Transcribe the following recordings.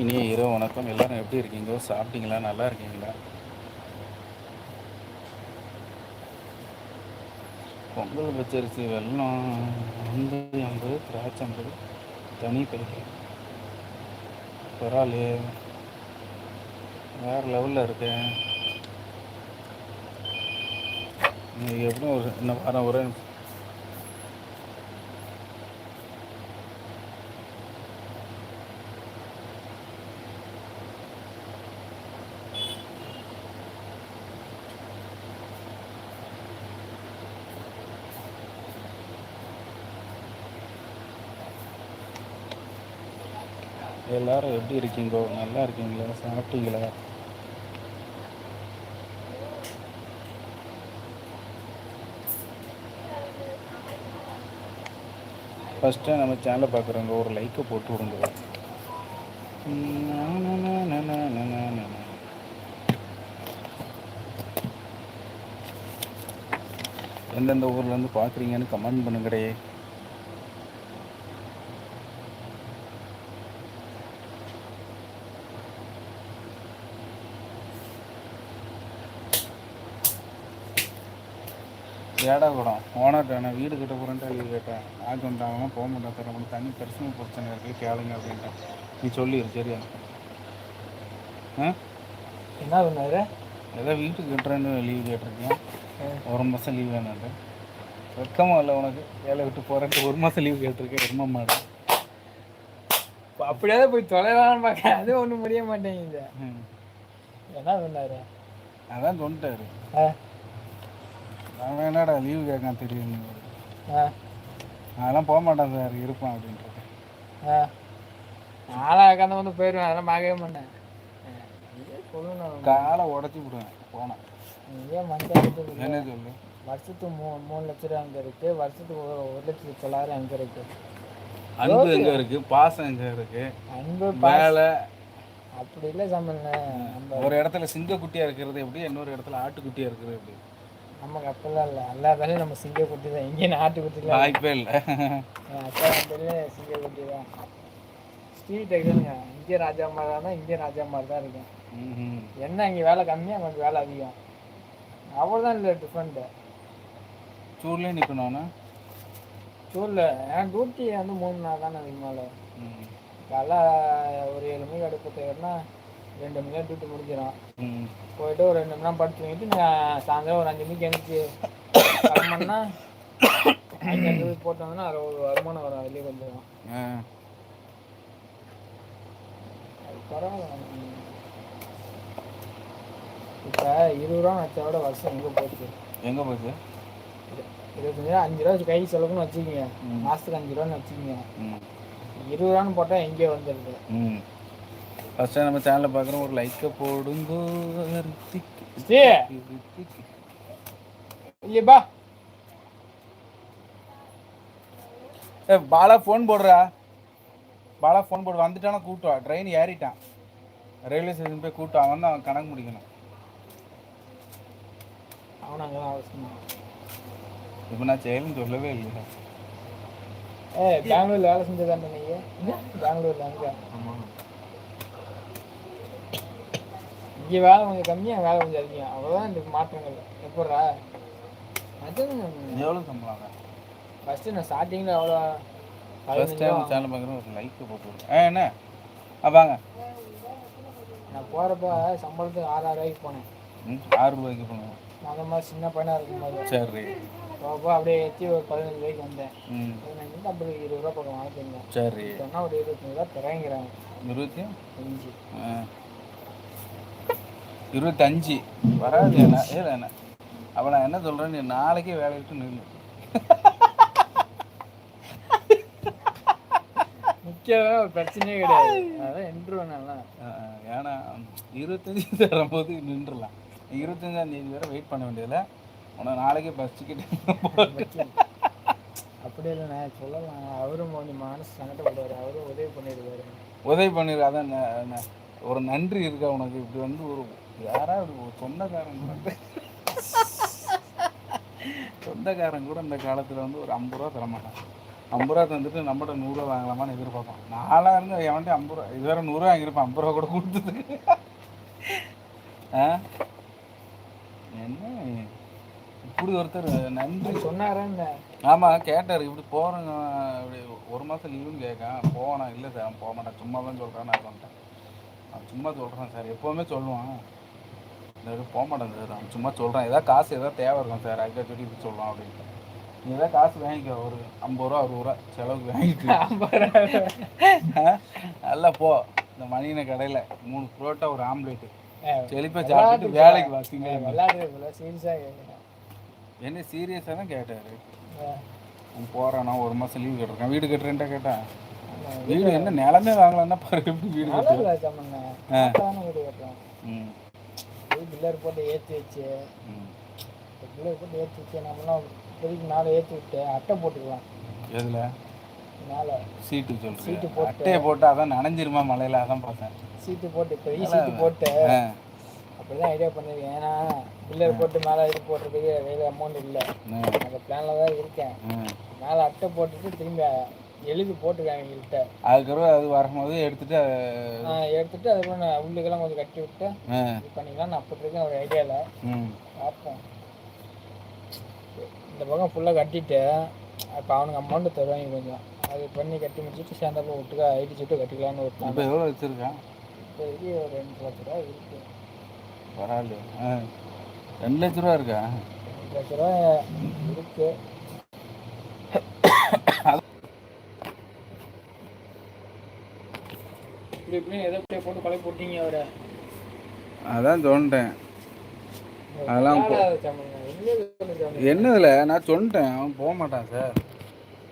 இனிய இரவு வணக்கம். எல்லாரும் எப்படி இருக்கீங்க? சாப்பிட்டீங்களா? நல்லா இருக்கீங்களா? பொங்கல் பச்சரிசி வெள்ளம் ஐம்பது ஐம்பது திராட்சை ஐம்பது தனி பைக்கு பரவாயில்லையே. வேறு லெவலில் இருக்கேன் எப்படி எப்படியும் ஒரு இன்னும் வாரம் ஒரு எல்லாரும் எப்படி இருக்கீங்கோ? நல்லா இருக்கீங்களா? சாப்பிட்டீங்களா? ஃபஸ்ட்டு நம்ம சேனலை பார்க்குறவங்க ஒரு லைக்கை போட்டு விடுங்க. எந்தெந்த ஊர்லேருந்து பார்க்குறீங்கன்னு கமெண்ட் பண்ணுங்கடே. ஏடா கூடம்? ஓனர்கிட்ட நான் வீடு கட்ட போகிறேன்ட்டு லீவ் கேட்டேன் ஆக்கு வந்தாங்கன்னா போக மாட்டேன் சார் நம்மளுக்கு தண்ணி பர்சனல் பிரச்சனை இருக்குது கேளுங்க அப்படின்ட்டு நீ சொல்லிடு சரியா? ஆ? என்ன பண்ணாரு? ஏதோ வீட்டுக்கு கட்டுறேன்னு லீவ் கேட்டிருக்கேன் ஒரு மாதம் லீவ் வேணாண்டு வெக்கமாக இல்லை உனக்கு. வேலை விட்டு போகிறேன்ட்டு ஒரு மாதம் லீவ் கேட்டிருக்கேன் ரொம்ப மாடு. அப்படியே போய் தொலைவான்னு பார்க்க அது ஒன்றும் முடிய மாட்டேங்குது. என்ன பண்ணாரு? அதான் சொல்லிட்டாரு. ஆ. அவன் என்னடா லீவு கேட்கான் தெரியும் ஆ. அதெல்லாம் போக மாட்டான் சார் இருப்பான் அப்படின்ட்டு. ஆ. நாளாக கந்த வந்து போயிடுவேன் அதெல்லாம் பார்க்கவே மாட்டேன். காலை உடச்சி விடுவேன் போனேன் நீயே மஞ்சள் என்ன சொல்லு? வருஷத்துக்கு மூ மூணு லட்ச ரூபா அங்கே இருக்கு வருஷத்துக்கு ஒரு ஒரு லட்சத்தி தொள்ளாயிரம் அங்கே இருக்கு. அன்பு எங்கே இருக்குது பாசம் எங்கே இருக்குது அன்பு வேலை. அப்படி இல்லை சம்பளம் நம்ம ஒரு இடத்துல சிங்கக்குட்டியாக இருக்கிறது எப்படி? இன்னொரு இடத்துல ஆட்டுக்குட்டியாக இருக்கிறது எப்படி? நமக்கு அப்பெல்லாம் இல்லை. எல்லா வேலையும் நம்ம சிங்க குட்டி தான். இங்கே நாட்டு குட்டி வாய்ப்பே இல்லை. அப்பா வந்து சிங்க குட்டி தான். ஸ்ட்ரீட் எக்ஸாமுங்க இங்கே ராஜா மாதிரி தான் இங்கே ராஜா மாதிரி தான் இருக்கும். என்ன இங்கே வேலை கம்மி அங்கே வேலை அதிகம். அவ்வளோதான் இல்லை டிஃப்ரெண்ட்டு சூர்லேயே நிற்கணும்னா சூரில். என் டியூட்டி வந்து மூணு நாள் தானே அதுக்கு மேலே காலைல ஒரு ஏழு மணிக்கு அடுப்பு ஏறினா ரெண்டு மணி நேரம் டியூட்டி முடிஞ்சிடும் போயிட்டு ஒரு ரெண்டு மணி நேரம் படுத்து தூங்கிட்டு நான் சாயந்தரம் ஒரு அஞ்சு மணிக்கு எழுந்துச்சு கிளம்புனா போய் போட்டு வந்தோன்னா அதில் ஒரு வருமானம் வரும். வெளியே கொஞ்சம். அது பரவாயில்ல. இப்போ இருபது ரூபா வச்சா விட வருஷம் எங்கே போச்சு? எங்கே போச்சு? இருபத்தஞ்சு ரூபா அஞ்சு ரூபா கை செலவுன்னு வச்சுக்கோங்க. மாதத்துக்கு அஞ்சு ரூபான்னு வச்சுக்கோங்க. இருபது ரூபான்னு போட்டால் எங்கேயோ வந்துடுது? ம் ஃபஸ்ட்டு நம்ம சேனலை பார்க்குறோம் ஒரு லைக்கை போடுங்கோ இல்லையப்பா ஏ பாலா ஃபோன் போடுறா. பாலா ஃபோன் போடு வந்துட்டானா கூட்டுவா. ட்ரெயின் ஏறிட்டான். ரயில்வே ஸ்டேஷன் போய் கூட்டம் அவன் தான் அவன் கணக்கு முடிக்கணும். அவன் அங்கே தான் அவசியம் இப்போ நான் செயல்னு சொல்லவே இல்லை ஏ பெங்களூர்ல வேலை செஞ்சதாண்டா நீ? பெங்களூர்ல அங்கே. இங்கே வேலை கொஞ்சம் கம்மியாக வேலை கொஞ்சம் அதிகம். அவ்வளோதான் இந்த மாற்றங்கள். எப்பட்றா அதுவும் எவ்வளோ சம்பளம் ஃபஸ்ட்டு நான் ஸ்டார்டிங்கில் அவ்வளோ ஃபர்ஸ்ட் டைம் சேனல் பார்க்குறோம் ஒரு லைக் போட்டு. ஆ என்ன? வாங்க. நான் போகிறப்ப சம்பளத்துக்கு ஆறாயிரம் ரூபாய்க்கு போனேன். ஆறு ரூபாய்க்கு போகணும் மொத மாதிரி சின்ன பையனாக இருக்கும்போது சரி. போகப்போ அப்படியே ஏற்றி ஒரு பதினஞ்சு ரூபாய்க்கு வந்தேன் பதினஞ்சு அப்படி இருபது ரூபா பக்கம் வாங்கிட்டு சரி. சொன்னால் ஒரு இருபத்தஞ்சு ரூபா தரேங்கிறாங்க. இருபத்தி? அஞ்சு ஆ. இருபத்தஞ்சு. வராது என்ன? ஏல என்ன? அப்போ நான் என்ன சொல்கிறேன் நீ நாளைக்கே வேலையை விட்டு நில்லு. முக்கியமான ஒரு பிரச்சனையே கிடையாது. அதான் ஆ, ஏன்னா இருபத்தஞ்சி தரும்போது நின்றுலாம் இருபத்தஞ்சாம் தேதி வரை வெயிட் பண்ண வேண்டியதில்ல. உனக்கு நாளைக்கே பஸ் டிக்கெட் அப்படி இல்லை நான் சொல்லலாம். அவரும் கொஞ்சம் மனசு சங்கடப்படுவார் அவரும் உதவி பண்ணிடுவாரு. உதவி பண்ணிடு அதான் ஒரு நன்றி இருக்கா உனக்கு? இப்படி வந்து ஒரு ஒரு சொந்தக்காரன் கூட சொந்தக்காரன் கூட இந்த காலத்தில் வந்து ஒரு ஐம்பது ரூபா தரமாட்டான். ஐம்பது ரூபா தந்துட்டு நம்மகிட்ட நூறுரூவா வாங்கலாமான்னு எதிர்பார்ப்போம் நாலாக இருந்து எவன்ட்டு ஐம்பது ரூபா இதுவரை நூறுரூவா வாங்கியிருப்பேன். ஐம்பது ரூபா கூட கொடுத்தது. ஆ? என்ன? இப்படி ஒருத்தர் நன்றி சொன்னாரன்னு ஆமாம் கேட்டார். இப்படி போகிறேங்க இப்படி ஒரு மாதம் லீவுன்னு கேட்கான். போவானா இல்லை சார் அவன் போக மாட்டான். சும்மா தான் சொல்கிறான் நான் சொல்லிட்டேன். சும்மா சொல்கிறான் சார். எப்போவுமே சொல்லுவான். இந்த இது போக மாட்டேன் சார். அவன் சும்மா சொல்கிறான் ஏதாவது காசு ஏதாவது தேவை இருக்கும் சார். அதுக்காக சொல்லி இப்படி சொல்லுவான் அப்படின்ட்டு. நீ ஏதாவது காசு வாங்கிக்கோ. ஒரு ஐம்பது ரூபா அறுபது ரூபா செலவுக்கு வாங்கிட்டு ஆ? நல்லா போ. இந்த மணியின கடையில் மூணு புரோட்டா ஒரு ஆம்லேட்டு. செழிப்பாக சாப்பிட்டுட்டு வேலைக்கு சீரியஸாக கேட்குறேன் என்ன சீரியஸாக தான் கேட்டார். போகிறானா ஒரு மாதம் லீவு கட்டுறான் வீடு கட்டுறேன்ட்டா கேட்டான் வீடு என்ன நிலமே எப்படி வீடு கட்டு நல்லா சம்மண்ண வீடு கட்டுறோம். ம். பில்லர் போட்டு ஏற்றி வச்சு. பில்லர் போட்டு ஏற்றி வச்சு நம்மளாம் இப்போதைக்கு மேலே ஏற்றி விட்டு அட்டை போட்டுக்கலாம். எதில்? மேலே. சீட்டு சீட்டு சொல்கிறேன் போட்டு. அட்டையை போட்டு அதான் நனைஞ்சிருமா மலையில்? அதான் பார்த்தேன். சீட்டு போட்டு இப்போதைக்கு சீட்டு போட்டு. ஆ. அப்படிதான் ஐடியா பண்ணிருக்கேன் ஏன்னா பில்லர் போட்டு மேலே இது போடுறதுக்கு கையில் அமௌண்ட் இல்லை. அந்த பிளானில் தான் இருக்கேன். மேலே அட்டை போட்டுட்டு திரும்பி எழுதி போட்டுருக்காங்க எங்கள்கிட்ட. அதுக்கப்புறம் அது வரும்போது எடுத்துட்டு எடுத்துட்டு அதுக்கப்புறம் நான் உள்ளுக்கெல்லாம் கொஞ்சம் கட்டி விட்டு இது பண்ணிக்கலாம் நான் அப்படி இருக்கேன் ஒரு ஐடியாவில் ம். பார்ப்போம். இந்த பக்கம் ஃபுல்லாக கட்டிட்டு அப்போ அவனுக்கு அமௌண்ட்டு தருவாங்க கொஞ்சம். அது பண்ணி கட்டி முடிச்சுட்டு சேர்ந்தப்போ விட்டுக்க ஐடி சுட்டு கட்டிக்கலாம்னு ஒரு இப்போ எவ்வளோ வச்சுருக்கான்? இப்போதைக்கு ஒரு ரெண்டு லட்ச ரூபா இருக்குது பரவாயில்ல. ரெண்டு லட்ச ரூபா இருக்கா? ரெண்டு லட்ச ரூபா இருக்குது இப்படி இப்படின்னு எதை போட்டு கொலை போட்டீங்க அவரை? அதான் சொல்லிட்டேன் அதெல்லாம் போ- என்ன என்னதில்ல நான் சொல்லிட்டேன். அவன் போக மாட்டான் சார்.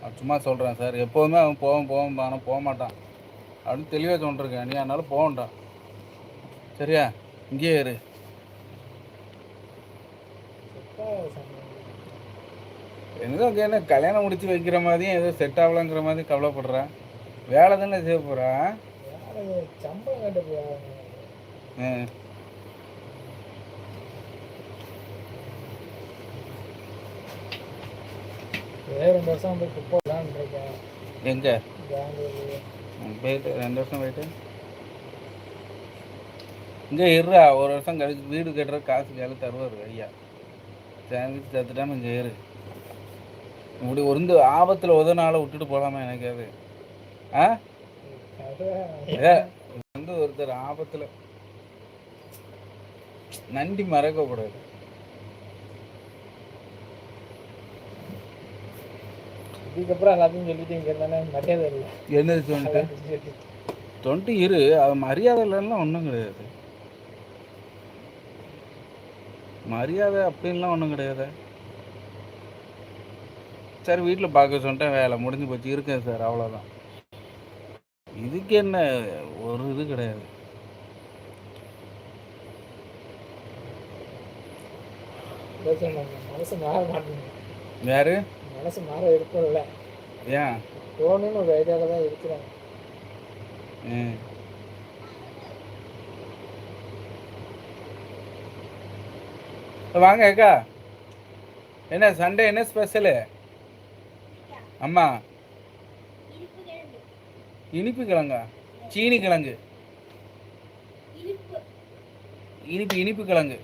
நான் சும்மா சொல்கிறேன் சார். எப்போதுமே அவன் போவோம் போவோம் ஆனால் போக மாட்டான். அப்படின்னு தெளிவாக சொல்லிருக்கேன் நீ அதனால போகண்டான் சரியா? இங்கேயே இரு. என்னதோ என்ன கல்யாணம் முடிச்சு வைக்கிற மாதிரியும் ஏதோ செட் ஆகலாங்கிற மாதிரி கவலைப்படுறேன் வேலை தானே செய்ய போகிறா சம்பளம் கட்ட போவாங்க ஒரே ரெண்டு வருஷம் போய் குப்பை விளாண்டுருக்கேன் எங்கே போயிட்டு ரெண்டு வருஷம் போயிட்டு. இங்கே இருறா ஒரு வருஷம் கழிச்சு வீடு கட்டுற காசு கையில் தருவார் ஐயா சேமிச்சு தத்துட்டாம இங்கே இரு. இப்படி ஒரு ஆபத்தில் உதனால விட்டுட்டு போகலாமா எனக்காவது. ஆ? ஏ வந்து ஒருத்தர் ஆபத்தில் நன்றி மறக்கக்கூடாது. இதுக்கப்புறம் எல்லாத்தையும் சொல்லிட்டு இங்கே இருந்தானே மரியாதை இல்லை. என்னது சொல்லிட்டு தொண்டு இரு அது மரியாதை இல்லைன்னா ஒன்றும் கிடையாது. மரியாதை அப்படின்லாம் ஒன்றும் கிடையாது. சரி வீட்டில் பார்க்க சொல்லிட்டேன் வேலை முடிஞ்சு போச்சு இருக்கேன் சார் அவ்வளோதான் இதுக்கு என்ன ஒரு இது கிடையாது. மனசு மாற மாட்டேங்குது. யாரு? மனசு மாற இருக்கும்ல ஏன்? போகணும்னு ஒரு ஐடியாவில் தான் இருக்கிறேன். ம். வாங்க அக்கா. என்ன சண்டே என்ன ஸ்பெஷலு அம்மா. இனிப்பு கிழங்கா? சீனி கிழங்கு. இனிப்பு. இனிப்பு கிழங்கு.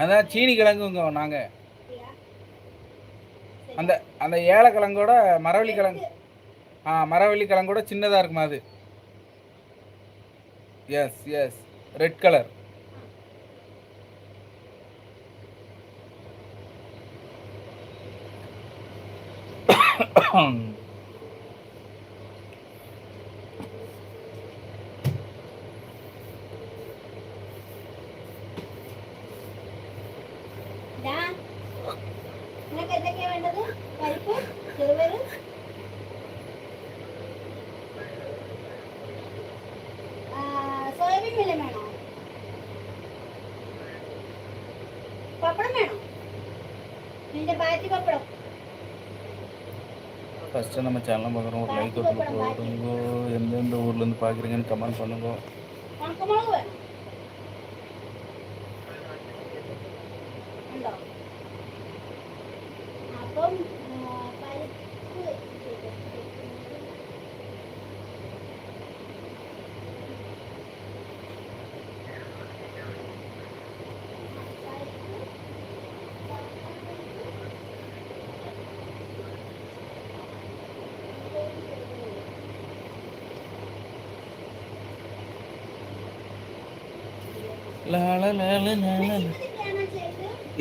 அதான் சீனி கிழங்குங்க நாங்கள் அந்த அந்த ஏலக்கிழங்கோட மரவள்ளி கிழங்கு. ஆ மரவள்ளி கிழங்கோட சின்னதாக இருக்குமா அது? எஸ் எஸ் ரெட் கலர் ദാ, വല്ലതും വേണോ പപ്പടം വേണോ നിന്റെ ബാറ്റി പപ്പടം ஃபஸ்ட்டு நம்ம சேனலை பார்க்குறோம் ஒரு லைக் விட்டு போடுங்க எந்தெந்த ஊர்லேருந்து பார்க்குறீங்கன்னு கமெண்ட் பண்ணுங்க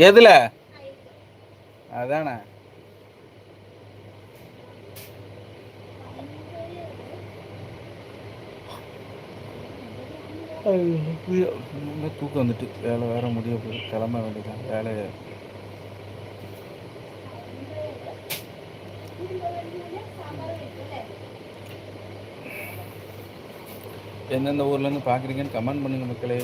எதுல? அதானே. தூக்கம் வந்துட்டு வேலை வேற முடிய போகுது. கிளம்ப வேண்டியதான் வேலை. எந்தெந்த ஊர்லேருந்து பார்க்குறீங்கன்னு கமெண்ட் பண்ணுங்க மக்களே.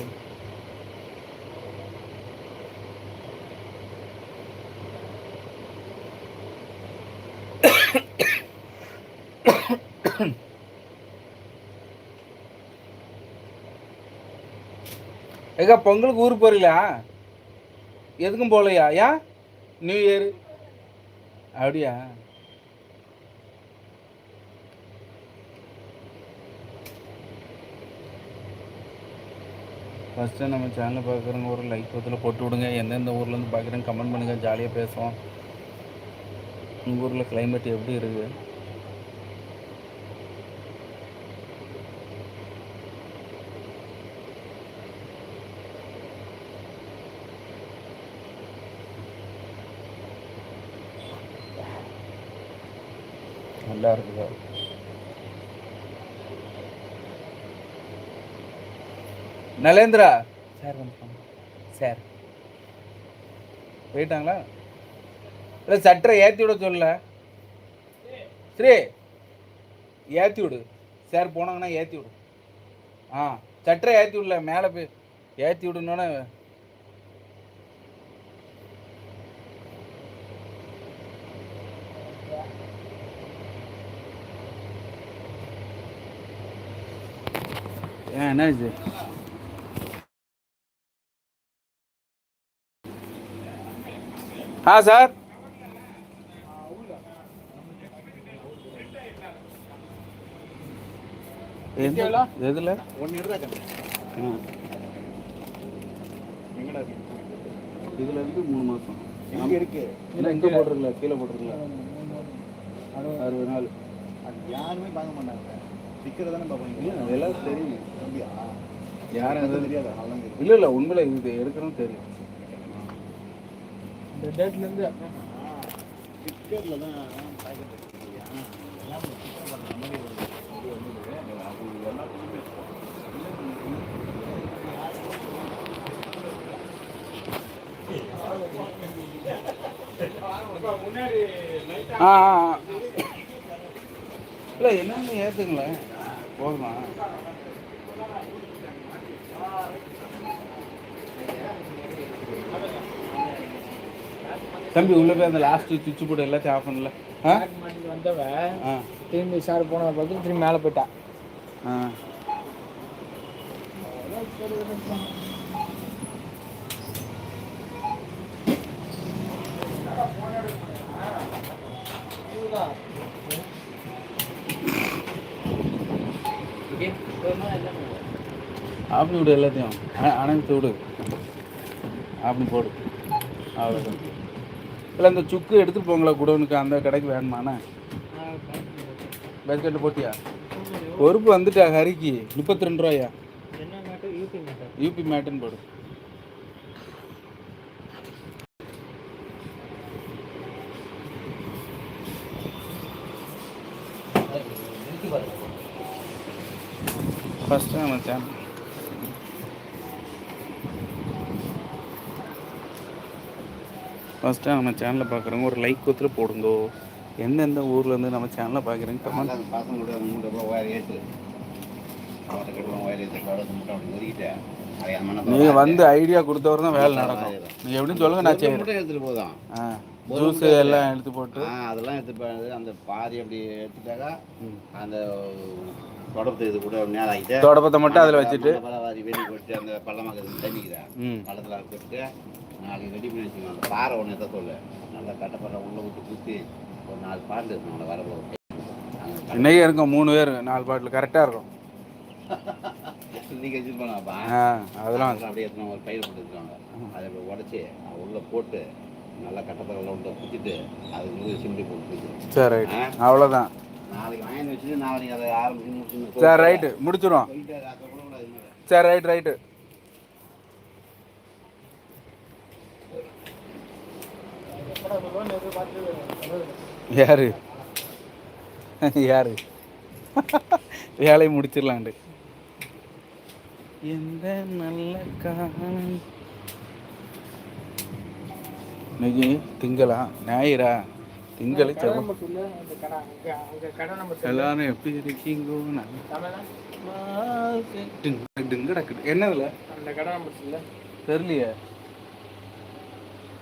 ஏக்கா பொங்கலுக்கு ஊருக்கு போறீங்களா? எதுக்கும் போகலையா ஏன் நியூ இயர் அப்படியா? ஃபஸ்ட்டு நம்ம சேனல் பார்க்குறவங்க ஒரு லைக் பத்தில் போட்டு விடுங்க. எந்தெந்த ஊர்லேருந்து பார்க்குறேங்க கமெண்ட் பண்ணுங்கள் ஜாலியாக பேசுவோம். உங்கள் ஊரில் கிளைமேட் எப்படி இருக்குது நல்லா இருக்குதா நலேந்திரா? சார் வந்துட்டாங்க சார். போயிட்டாங்களா? இல்லை சட்டரை ஏற்றி விட சொல்லல. ஸ்ரீ ஏற்றி விடு. சார் போனாங்கன்னா ஏற்றி விடு. ஆ சட்டரை ஏற்றி விடல மேலே போய் ஏற்றி விடணுன்னு ஏன் என்னாச்சு ஆ சார். எதில்? இதுல இருந்து மூணு எங்க இருக்கு. இல்லை இங்கே போட்டிருக்கல கீழே போட்டிருக்கல. அறுபது நாள். அது யாருமே பார்க்க மாட்டாங்க. ஸ்டிக்கர் தானே பார்ப்பீங்க இல்லை அதெல்லாம் தெரியும். அப்படியா யாரும் எதுவும் தெரியாது அதெல்லாம் தெரியும். இல்லை இல்லை உண்மையில இது எடுக்கணும் தெரியும். இந்த டேட்லேருந்து ஸ்டிக்கரில் தான் பாக்கெட் ஆ ஆ. இல்லை என்னென்னு ஏற்றுங்களேன் போதுமா? தம்பி உள்ளே போய் அந்த லாஸ்ட்டு சுவிட்ச் போர்டு எல்லாத்தையும் ஆஃப் பண்ணல. ஆ? பேக் பண்ணிட்டு வந்தவ ஆ. திரும்பி சார் போனதை பார்த்து திரும்பி மேலே போயிட்டா. ஆ. ஆப்னி விடு எல்லாத்தையும். அ- அணைத்து விடு. ஆப்னி போடு. அவ்வளோதான் இல்லை இந்த சுக்கு எடுத்துகிட்டு போங்களா குடோனுக்கு. அந்த கடைக்கு வேணுமாண்ணே? பேஸ்கெட்டில் போட்டியா? பொறுப்பு வந்துட்டா ஹரிக்கு. முப்பத்தி ரெண்டு ரூபாயா? யூபி யூபி மேட்டுன்னு போடு. ஃபஸ்ட்டு நம்ம சேனல் ஃபஸ்ட்டு நம்ம சேனலை பார்க்குறவங்க ஒரு லைக் கொடுத்துட்டு போடுங்கோ. எந்தெந்த ஊர்லேருந்து நம்ம சேனலை பார்க்குறீங்க கமெண்ட் என் மனதை நீங்கள் வந்து ஐடியா கொடுத்தவரை தான் வேலை நடக்கும். நீங்கள் எப்படின்னு சொல்லுங்கள் நான் செய்கிறேன் மூட்டை எடுத்துட்டு போதும் ஜூஸ் எல்லாம் எடுத்து போட்டு. அதெல்லாம் எடுத்து அந்த பாதி அப்படி எடுத்துட்டாக்கா. அந்த தொடர்த்து இது கூட நேரம் ஆகிட்டு தொடப்பத்தை மட்டும் அதில் வச்சுட்டு. அந்த பள்ளமாக தண்ணிக்கிறேன் பள்ளத்தில் போட்டு நாளைக்கு ரெடி பண்ணி வச்சுக்கணும் அந்த பாறை ஒன்று எத்த சொல்லு நல்லா கட்டப்பற உள்ள விட்டு குத்தி ஒரு நாலு பாட்டு இருக்கும் அவனை வரப்போ இன்னைக்கு இருக்கும் மூணு பேர் நாலு பாட்டில் கரெக்டாக இருக்கும். இன்னைக்கு ஆ அதெல்லாம் அப்படியே எடுத்துன்னு ஒரு பயிர் போட்டு வச்சுருவாங்க. அதை உடச்சி உள்ளே போட்டு நல்லா கட்டப்பற உள்ள குத்திட்டு அதுக்கு சிமெண்டி போட்டு வச்சிருவோம் சரி ரைட் அவ்வளோதான் நாளைக்கு வாங்கி வச்சுட்டு நாளைக்கு அதை ஆரம்பிச்சு சரி ரைட்டு முடிச்சிடும். சரி ரைட் ரைட்டு யாரு? யாரு? வேலையை முடிச்சிடலாண்டு எந்த நல்ல காலம் இன்னைக்கு திங்களா? ஞாயிறா? திங்கள் எல்லாரும் எப்படி இருக்கீங்கோ? என்னதுல? தெரியலையே.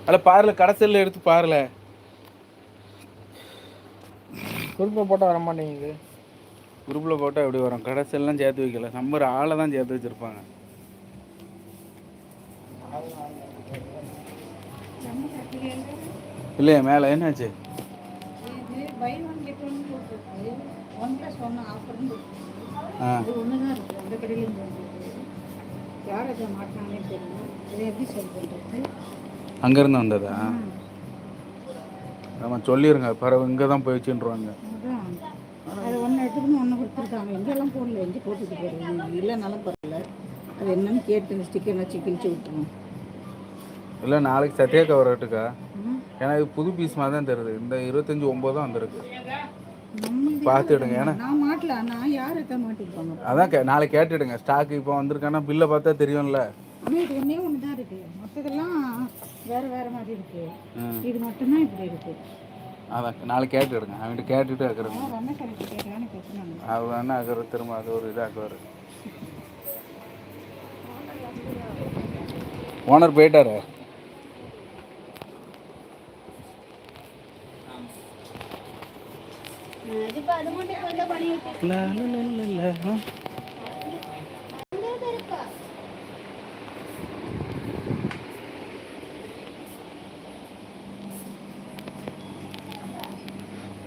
அல்ல பாருல கடைசியில் எடுத்து பாருல. குறிப்பை போட்டால் வர மாட்டேங்குது. குரூப்பில் போட்டால் எப்படி வரும். கடைசியெல்லாம் சேர்த்து வைக்கல. நம்பர் ஆளை தான் சேர்த்து வச்சுருப்பாங்க. இல்லையா மேலே. என்னாச்சு? ஆ. யார் அதை இதை எப்படி அங்கேருந்து வந்ததா? ஆமாம் சொல்லிடுங்க பிறகு இங்கே தான் போயிடுச்சுன்றாங்க அதான். அது ஒன்று எடுத்துக்கணும் ஒன்று கொடுத்துருக்காங்க. எங்கெல்லாம் போடல எங்கே போட்டுட்டு போகிறது இல்லைனாலும் பரவாயில்ல. அது என்னன்னு கேட்டு இந்த ஸ்டிக்கர் வச்சு கிழிச்சு விட்டுருவோம். இல்லை நாளைக்கு சத்யா கவர் ரேட்டுக்கா ம். ஏன்னா இது புது பீஸ் மாதிரி தான் தருது இந்த இருபத்தஞ்சி ஒம்பது தான் வந்திருக்கு. பார்த்துடுங்க ஏன்னா அதான் நாளைக்கு கேட்டுடுங்க. ஸ்டாக் இப்போ வந்திருக்கானா பில்லை பார்த்தா தெரியும்ல. ஒன்றே தான் இருக்குது மற்றதெல்லாம் வேறு வேறு மாதிரி இருக்குது ம் இது மட்டும்தான் இப்படி இருக்குது அதான் நாளைக்கு கேட்டுடுங்க அவன்கிட்ட கேட்டுட்டு ரமேஷ் கேட்கலான்னு பேசினாங்க அவர் வேணா ஆக்குறது திரும்ப அது ஒரு இதாக்குவார். ஓனர் போயிட்டாரு. அது மட்டும் கொஞ்சம் பண்ணிட்டு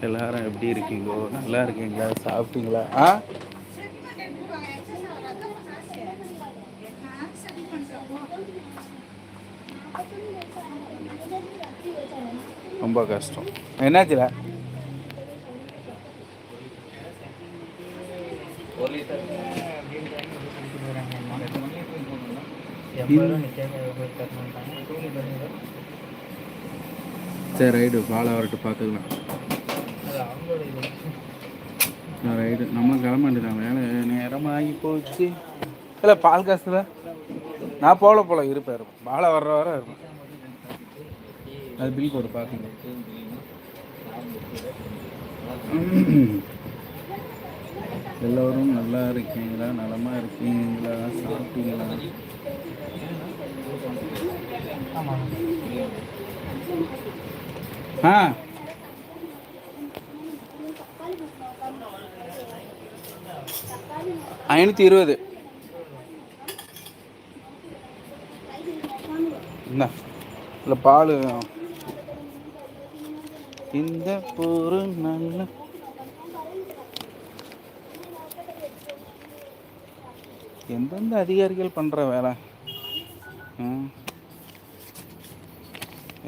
எல்லாரும் எப்படி இருக்கீங்கோ? நல்லா இருக்கீங்களா? சாப்பிட்டீங்களா? ஆ? ரொம்ப கஷ்டம். என்னாச்சுல? சரி ரைடு பாலை வரட்டு பார்த்துக்கலாம். ரைடு நம்ம கிளம்ப வேண்டியதான் வேலை நேரமாகி போச்சு. இல்லை பால் காசுல. நான் போல போல இருப்பார் பாலை வர்ற வர இருக்கும் அது பில் போட்டு பார்த்துங்க எல்லோரும் நல்லா இருக்கீங்களா? நலமா இருக்கீங்களா? சாப்பிட்டீங்களா? ஆ. ஐநூற்றி இருபது. என்ன? இல்லை பால். இந்த ஒரு நல்ல எந்தெந்த அதிகாரிகள் பண்ணுற வேலை?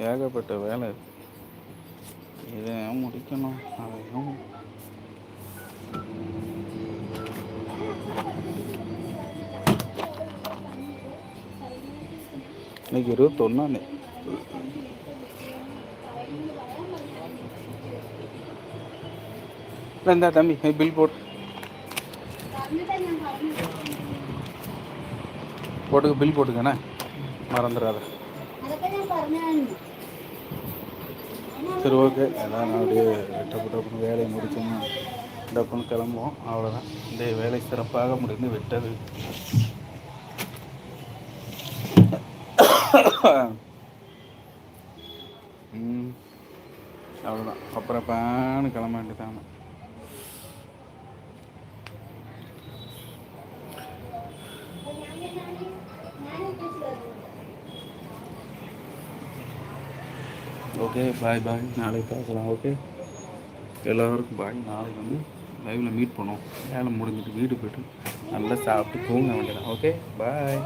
ஏகப்பட்ட வேலை. இதை முடிக்கணும் அதையும் இன்னைக்கு இருபத்தொன்னான்னு இந்தா தம்பி பில் போட்டு போட்டுக்க பில் போட்டுக்கண்ணே மறந்துடாத. சரி ஓகே அதான் நான் அப்படியே டப்பு டப்புன்னு வேலையை முடிச்சோம்னா டப்புன்னு கிளம்புவோம். அவ்வளோதான் இந்த வேலை சிறப்பாக முடிந்து விட்டது. அவ்வளோதான் அப்புறம் பானு கிளம்ப வேண்டியதாங்க ஓகே பாய் பாய் நாளைக்கு பார்க்கலாம். ஓகே எல்லோருக்கும் பாய் நாளைக்கு வந்து லைவில் மீட் பண்ணோம். வேலை முடிஞ்சிட்டு வீடு போய்ட்டு நல்லா சாப்பிட்டு தூங்க வேண்டியதான் ஓகே பாய்